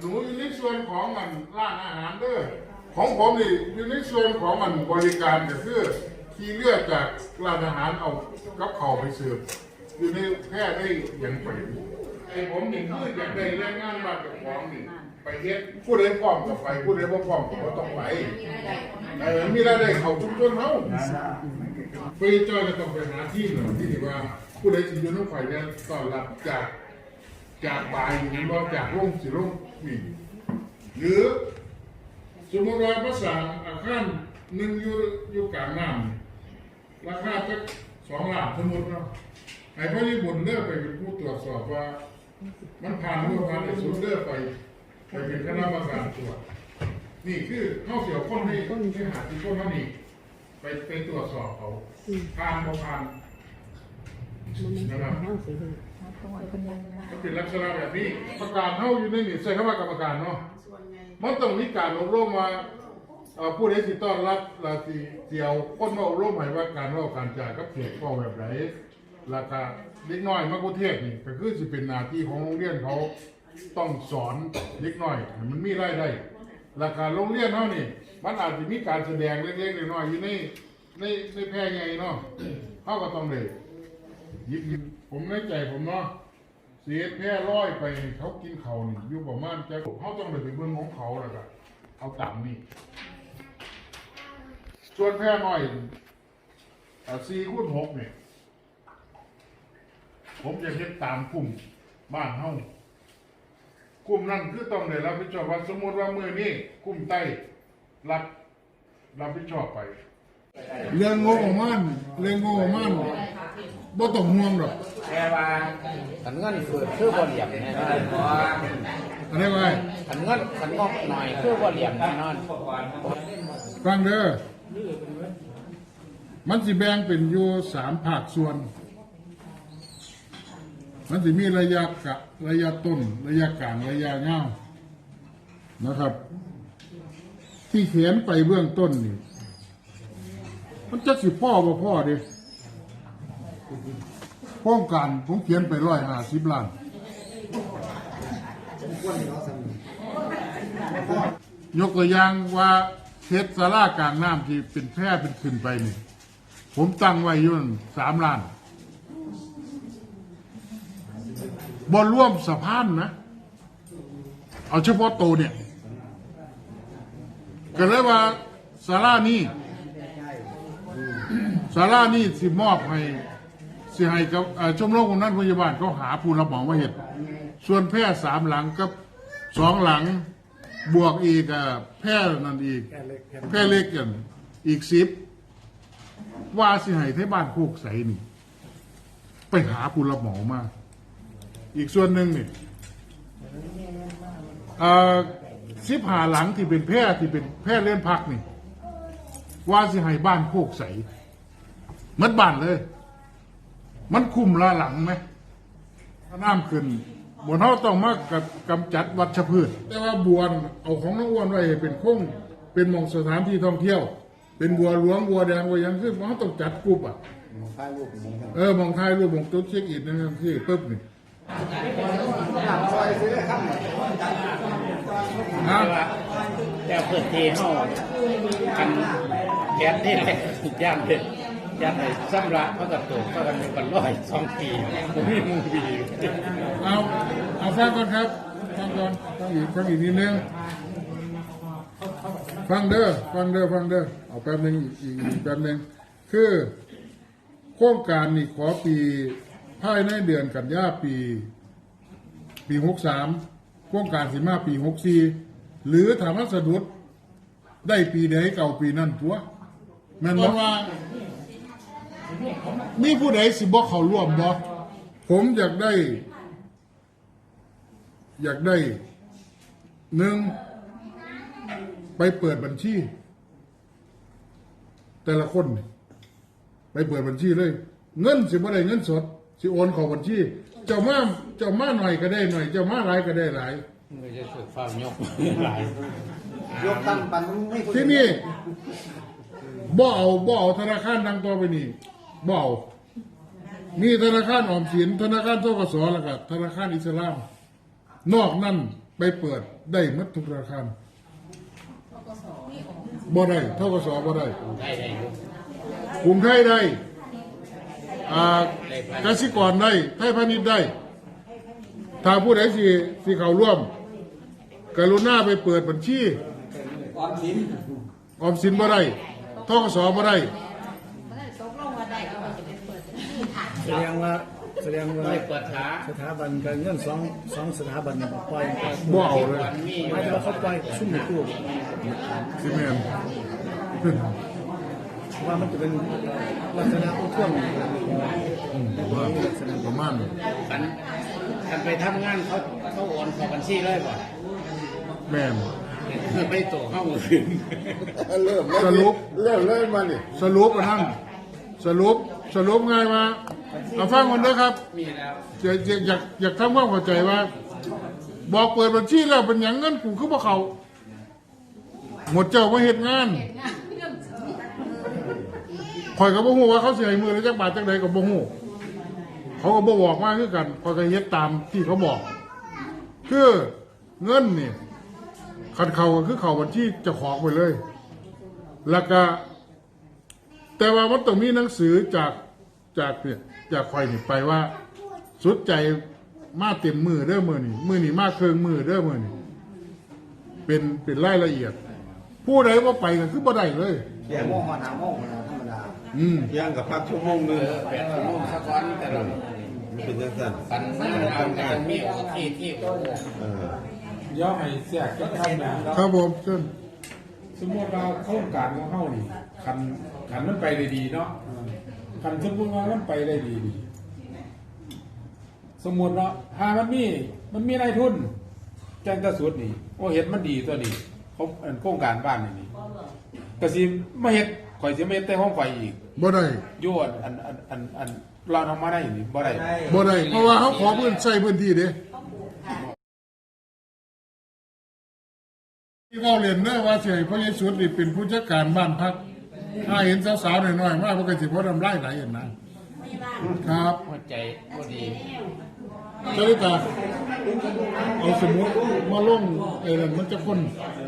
หนูอยู่ในส่วนของมันร้านอาหารเด้อของผมนี่อยู่ในส่วนของมันบริการก็คือที่เลือกจากร้านอาหารเอากับเขาไปเสิร์ฟอยู่ในแพร่ได้อย่างไปไอ้ผมนี่คืออยากได้แรงงานบ้ากับของนี่ ไปเฮ็ดผู้ใดพร้อมก็ไปผู้ใดบ่พร้อมก็บ่ต้องไปเออมีรายได้เข้าทุกคนเฮาไปจอยก็ต้องไปหาที่หนึ่งที่ที่ว่าผู้ใดสิอยู่น้องข่อยเนี่ยต้อนรับจากจากบ่ายอย่างนี้ว่าจากโรงสิโรงนี่หรือสมมติว่าภาษาอาคารหนึ่งอยู่อยู่กลางน้ำราคาสักสองล้านสมมติเนาะให้พ่อญี่ปุ่นเลือกไปเป็นผู้ตรวจสอบว่า มันผ่านหรือผ่านในศูนย์เลือกไป ไปเป็นคณะกรรมการตรวจนี่คือเข้าเสียวคนให้ให้หาที่คนนั้นนี่ไปไปตรวจสอบเขาผ่านบ่ผ่านนะครับก็เป็นลักษณะแบบนี้ประกาศเท่าอยู่ในนี่ใส่คำว่ากรรมการเนาะมันต้องมีการอบรมมาเอ่อผู้ใดสิต้อนรับราศีเดียวคนมาอบรมให้ว่าการเล่าการจ่ายกับเสียก็แบบไหนราคาเล็กน้อยมักกุเทศนี่ก็คือสิเป็นหน้าที่ของโรงเรียนเขา ต้องสอนเล็กน้อยให้มันมีรายได้ราคาโรงเรียนเท่านี่มันอาจจะมีการแสดงเล็กๆน้อยๆอยู่ในในในแพร่ใหญ่เนาะเขาก็ต้องเลยยิบยิบผมในใจผมเนาะเสียแพร่ร้อยไปเขากินเขานี่อยู่ประมาณจะเขาต้องไปถึงเบื้องของเขาแล้วก็เอาตามนี่ส่วนแพร่น้อยสี่คูณหกเนี่ยผมจะเฮ็ดตามกลุ่มบ้านเฮา กลุ่มนั้นคือต้องได้รับผิดชอบว่าสมมติว่ามือนี้กลุ่มใต้รับรับผิดชอบไปเรื่องงบประมาณเรื่องงบประมาณบ่ต้องห่วงหรอกแค่ว่าขันเงินฝืดคือบ่เหลี่ยมแน่นอนเพราะว่าอันนี้ว่าขันเงินขันงบหน่อยคือบ่เหลี่ยมแน่นอนฟังเด้อมันสิแบ่งเป็นอยู่สามภาคส่วน มันสิมีระยะกะระยะต้น ระยะกลางระยะยานะครับ ที่เขียนไปเบื้องต้นนี่มันจะสิพ่อบ่พ่อเดิโครงการผมเขียนไปร้อยห้าสิบล้านยกตัวอย่างว่าเทศสารากลางน้ำที่เป็นแพร่เป็นขึ้นไปนี่ ผมตั้งไว้อยุ่นสามล้าน บอร่วมสะพานนะ เอาเฉพาะโตวเนี่ยก็เลยว่าสารานี่สารานี่สิมอบให้สิให้กับชมรมคนนั้นพยาบาลเขาหาผู้รับเหมามาเห็ดส่วนแพร่สามหลังกับสองหลังบวกอีกแพร่นั่นอีก แพร่เล็กกันอีกสิบว่าสิให้ที่บ้านโคกใสนี่ ไปหาผู้รับเหมามา อีกส่วนหนึ่งนี่เอ่อสิบหาหลังที่เป็นแพร่ที่เป็นแพร่เล่นพักนี่ ว่าสิให้บ้านโคกใสหมันบ้านเลย มันคุมละหลังไหมถ้าน้ำขึ้นบนเขาต้องมากกับกำจัดวัชพืช แต่ว่าบัวน่ะเอาของน้องอ้วนไว้ให้เป็นโค้งเป็นหมองสถานที่ท่องเที่ยว เป็นบัวหลวงบัวแดงบัวหยังซึ่งเขาต้องจัดกลุ่มอะถ่ายรูปนี้ครับเออหมองไทยรูปหมองจุดเช็คอินนะครับที่ปุ๊บนี่ ฮะแต่เพื่อที่เฮากันแก๊สนี่แหละย่านเด็ดย่านไหนสำระเขากับตัวเขากันกันร้อยสองปีผมมีมูบีเอาเอาฟังก่อนครับฟังก่อนฟังอีกฟังอีกนิดนึงฟังเด้อฟังเด้อฟังเด้อเอาแป๊บหนึงอีกแป๊บหนึงคือโครงการนี่ขอปี ภายในเดือนกันยาปี ปีหกสามโครงการสิมาปีหกสี่หรือถามว่าสะดุดได้ปีใดเก่าปีนั้นตัวแม่นบอกว่ามีผู้ใดสิบอกเขาร่วมบ่ผมอยากได้ อยากได้หนึ่งไปเปิดบัญชี แต่ละคนนี่ไปเปิดบัญชีเลย เงินสิบ่ได้เงินสด สิโอนเข้าบัญชีเจ้ามาเจ้ามาหน่อยก็ได้หน่อย เจ้ามาหลายก็ได้หลาย ไม่ใช่สุดฟ้ายกหลายอยกตั้งปันไม่ที่นี่บ่เอาบ่เอาธนาคารดังตัวไปนี่บ่เอามีธนาคารออมสินธนาคารทกสแล้วก็ธนาคารอิสลาม นอกนั้นไปเปิดได้หมดทุกธนาคารบ่ได้ทกสบ่ได้ได้ได้อยู่กรุงไทยได้ อ่ากสิกรได้ไทยพาณิชย์ได้ ถ้าผู้ใดสิสิเข้าร่วม กรุณาไปเปิดบัญชีออมสินออมสินบ่ได้ทกสบ่ได้ตกลงว่าได้ก็จะไปเปิดที่ฐานแสดงว่าแสดงว่าไม่เปิดขาสถาบันการเงินสองสองสถาบันปล่อยปล่อยบ่เอาเลยวันมีหมายถึงว่าเขาปล่อยซุ่มในตู้สิแม่น ว่ามันจะเป็นลักษณะอุท่วงว่าประมาณนั้นกันกันไปทำงานเขาเขาโอนเข้าบัญชีเลยบ่แม่นไปตัวเข้ามือถือเริ่มสรุปเริ่มเริ่มมานี่สรุปอันนั้นสรุปสรุปง่ายว่าเอาฟังกันเด้อครับมีแล้วอยากอยากอยากอยากทำความเข้าใจว่า บอกเปิดบัญชีแล้วเป็นหยังเงินกูคือบ่เขา หมดเจ้ามาเฮ็ดงาน ข่อยก็บ่ฮู้ว่าเขาสิให้มือหรือจักบาทจักใดก็บ่ฮู้เขาก็บ่บอกมาคือกันข่อยก็เฮ็ดตามที่เขาบอก คือเงินนี่คันเขาก็คือเขาบัญชีเจ้าของไปเลย แล้วก็ แต่ว่ามันต้องมีหนังสือจากจากเนี่ยจากข่อยนี่ไปว่า สุดใจมาเต็มมือเด้อมือนี่มือนี่มาเครื่องมือเด้อมือนี่เป็นเป็นรายละเอียด ผู้ใดว่าไปก็คือบ่ได้เลย เดี๋ยวโมงมาหาโมงมา อืมย่างกับพักชั่วโมงหนึงแปดชั่วโมงสักวันแต่ละมันเป็นยังไงปันงานทำกันมีโอทีที่โอ้เออเดี๋ยวให้เสียก็ทำนะครับผมเชิญสมมติว่าโครงการของเขานี่คันคันมันไปได้ดีเนาะคันสมมติว่ามันไปได้ดีดีสมมติเนาะหามันมีมันมีนายทุนแจ้งกระสุดนี่โอ้เห็นมันดีตัวนี้เขาอันโครงการบ้านนี่นี่กสิมาเฮ็ด ข่อยสิมาเฮ็ดแต่ห้องข่อยอีกบ่ได้อยู่อันอันอันอันอันเราทำมาได้นี่บ่ได้บ่ได้เพราะว่าเขาขอพื้นใช้พื้นที่เด้ที่เขาเรียนเด้อว่าสิให้พระเยซูนี่เป็นผู้จัดการบ้านพัก ถ้าเห็นสาวๆหน่อยๆมากมันก็สิบ่ทำลายหลายอย่างนะครับหัวใจก็ดีเจ้าลิตาเอาสมุดมาลงไอ้นั่นมันจะคนเ